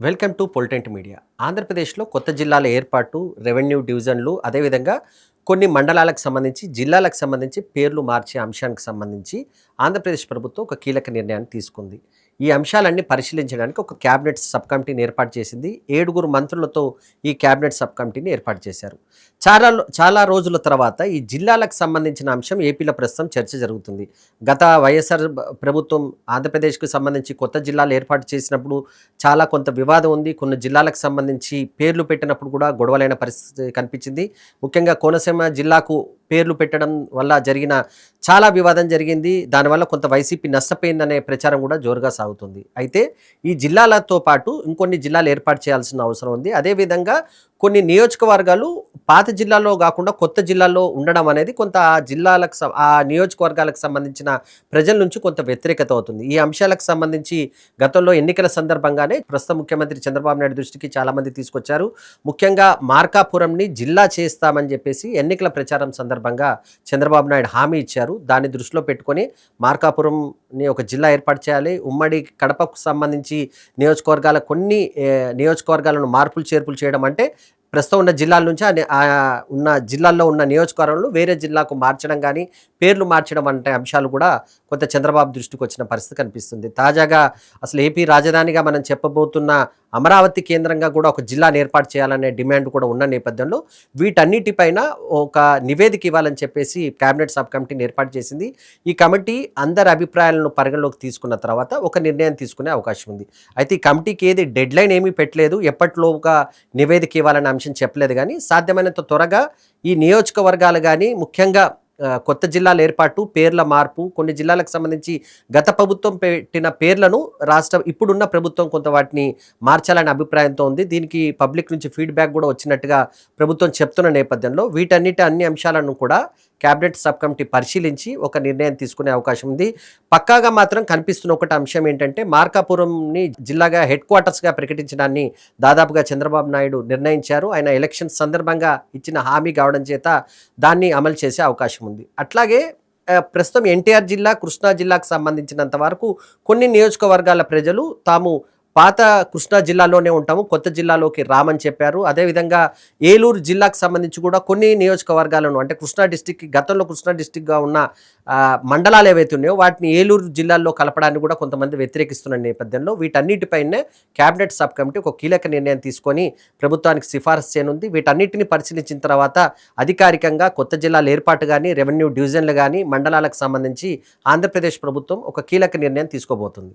Welcome to పొలిటెంట్ media. ఆంధ్రప్రదేశ్లో కొత్త జిల్లాల ఏర్పాటు రెవెన్యూ డివిజన్లు అదేవిధంగా కొన్ని మండలాలకు సంబంధించి జిల్లాలకు సంబంధించి పేర్లు మార్చే అంశానికి సంబంధించి ఆంధ్రప్రదేశ్ ప్రభుత్వం ఒక కీలక నిర్ణయాన్ని తీసుకుంది. ఈ అంశాలన్నీ పరిశీలించడానికి ఒక క్యాబినెట్ సబ్ కమిటీని ఏర్పాటు చేసింది. ఏడుగురు మంత్రులతో ఈ క్యాబినెట్ సబ్ కమిటీని ఏర్పాటు చేశారు. చాలా చాలా రోజుల తర్వాత ఈ జిల్లాలకు సంబంధించిన అంశం ఏపీలో ప్రస్తుతం చర్చ జరుగుతుంది. గత వైఎస్ఆర్ ప్రభుత్వం ఆంధ్రప్రదేశ్కు సంబంధించి కొత్త జిల్లాలు ఏర్పాటు చేసినప్పుడు చాలా కొంత వివాదం ఉంది. కొన్ని జిల్లాలకు సంబంధించి పేర్లు పెట్టినప్పుడు కూడా గొడవలైన పరిస్థితి కనిపించింది. ముఖ్యంగా కోనసీమ జిల్లాకు పేర్లు పెట్టడం వల్ల జరిగిన చాలా వివాదం జరిగింది. దానివల్ల కొంత వైసీపీ నష్టపోయిందనే ప్రచారం కూడా జోరుగా సాగుతుంది. అయితే ఈ జిల్లాలతో పాటు ఇంకొన్ని జిల్లాలు ఏర్పాటు చేయాల్సిన అవసరం ఉంది. అదేవిధంగా కొన్ని నియోజకవర్గాలు పాత జిల్లాలో కాకుండా కొత్త జిల్లాలో ఉండడం అనేది కొంత ఆ జిల్లాలకు ఆ నియోజకవర్గాలకు సంబంధించిన ప్రజల నుంచి కొంత వ్యతిరేకత అవుతుంది. ఈ అంశాలకు సంబంధించి గతంలో ఎన్నికల సందర్భంగానే ప్రస్తుత ముఖ్యమంత్రి చంద్రబాబు నాయుడు దృష్టికి చాలామంది తీసుకొచ్చారు. ముఖ్యంగా మార్కాపురంని జిల్లా చేస్తామని చెప్పేసి ఎన్నికల ప్రచారం సందర్భంగా చంద్రబాబు నాయుడు హామీ ఇచ్చారు. దాన్ని దృష్టిలో పెట్టుకొని మార్కాపురంని ఒక జిల్లా ఏర్పాటు చేయాలి. ఉమ్మడి కడపకు సంబంధించి నియోజకవర్గాల కొన్ని నియోజకవర్గాలను మార్పులు చేర్పులు చేయడం అంటే ప్రస్తుతం ఉన్న జిల్లాల నుంచి ఉన్న జిల్లాల్లో ఉన్న నియోజకవర్గంలో వేరే జిల్లాకు మార్చడం కానీ పేర్లు మార్చడం వంటి అంశాలు కూడా కొంత చంద్రబాబు దృష్టికి వచ్చిన పరిస్థితి కనిపిస్తుంది. తాజాగా అసలు ఏపీ రాజధానిగా మనం చెప్పబోతున్న అమరావతి కేంద్రంగా కూడా ఒక జిల్లాను ఏర్పాటు చేయాలనే డిమాండ్ కూడా ఉన్న నేపథ్యంలో వీటన్నిటిపైన ఒక నివేదిక ఇవ్వాలని చెప్పేసి కేబినెట్ సబ్ కమిటీని ఏర్పాటు చేసింది. ఈ కమిటీ అందరి అభిప్రాయాలను పరిగణలోకి తీసుకున్న తర్వాత ఒక నిర్ణయం తీసుకునే అవకాశం ఉంది. అయితే ఈ కమిటీకి ఏది డెడ్ లైన్ ఏమీ పెట్టలేదు. ఎప్పటిలోగా నివేదిక ఇవ్వాలనే అంశం చెప్పలేదు కానీ సాధ్యమైనంత త్వరగా ఈ నియోజకవర్గాలు కానీ ముఖ్యంగా కొత్త జిల్లాల ఏర్పాటు పేర్ల మార్పు కొన్ని జిల్లాలకు సంబంధించి గత ప్రభుత్వం పెట్టిన పేర్లను రాష్ట్ర ఇప్పుడున్న ప్రభుత్వం కొంత వాటిని మార్చాలనే అభిప్రాయంతో ఉంది. దీనికి పబ్లిక్ నుంచి ఫీడ్బ్యాక్ కూడా వచ్చినట్టుగా ప్రభుత్వం చెప్తున్న నేపథ్యంలో వీటన్నిటి అన్ని అంశాలను కూడా క్యాబినెట్ సబ్ కమిటీ పరిశీలించి ఒక నిర్ణయం తీసుకునే అవకాశం ఉంది. పక్కాగా మాత్రం కనిపిస్తున్న ఒకటి అంశం ఏంటంటే మార్కాపురంని జిల్లాగా హెడ్ క్వార్టర్స్గా ప్రకటించడాన్ని దాదాపుగా చంద్రబాబు నాయుడు నిర్ణయించారు. ఆయన ఎలక్షన్ సందర్భంగా ఇచ్చిన హామీ కావడం చేత దాన్ని అమలు చేసే అవకాశం ఉంది. అట్లాగే ప్రస్తుతం ఎన్టీఆర్ జిల్లా కృష్ణా జిల్లాకు సంబంధించినంత వరకు కొన్ని నియోజకవర్గాల ప్రజలు తాము పాత కృష్ణా జిల్లాలోనే ఉంటాము కొత్త జిల్లాలోకి రామని చెప్పారు. అదేవిధంగా ఏలూరు జిల్లాకు సంబంధించి కూడా కొన్ని నియోజకవర్గాలను అంటే కృష్ణా డిస్టిక్ గతంలో కృష్ణా డిస్టిక్గా ఉన్న మండలాలు ఏవైతే ఉన్నాయో వాటిని ఏలూరు జిల్లాల్లో కలపడాన్ని కూడా కొంతమంది వ్యతిరేకిస్తున్న నేపథ్యంలో వీటన్నిటిపైనే క్యాబినెట్ సబ్ కమిటీ ఒక కీలక నిర్ణయం తీసుకొని ప్రభుత్వానికి సిఫారసు చేయనుంది. వీటన్నిటిని పరిశీలించిన తర్వాత అధికారికంగా కొత్త జిల్లాల ఏర్పాటు కానీ రెవెన్యూ డివిజన్లు కానీ మండలాలకు సంబంధించి ఆంధ్రప్రదేశ్ ప్రభుత్వం ఒక కీలక నిర్ణయం తీసుకోబోతుంది.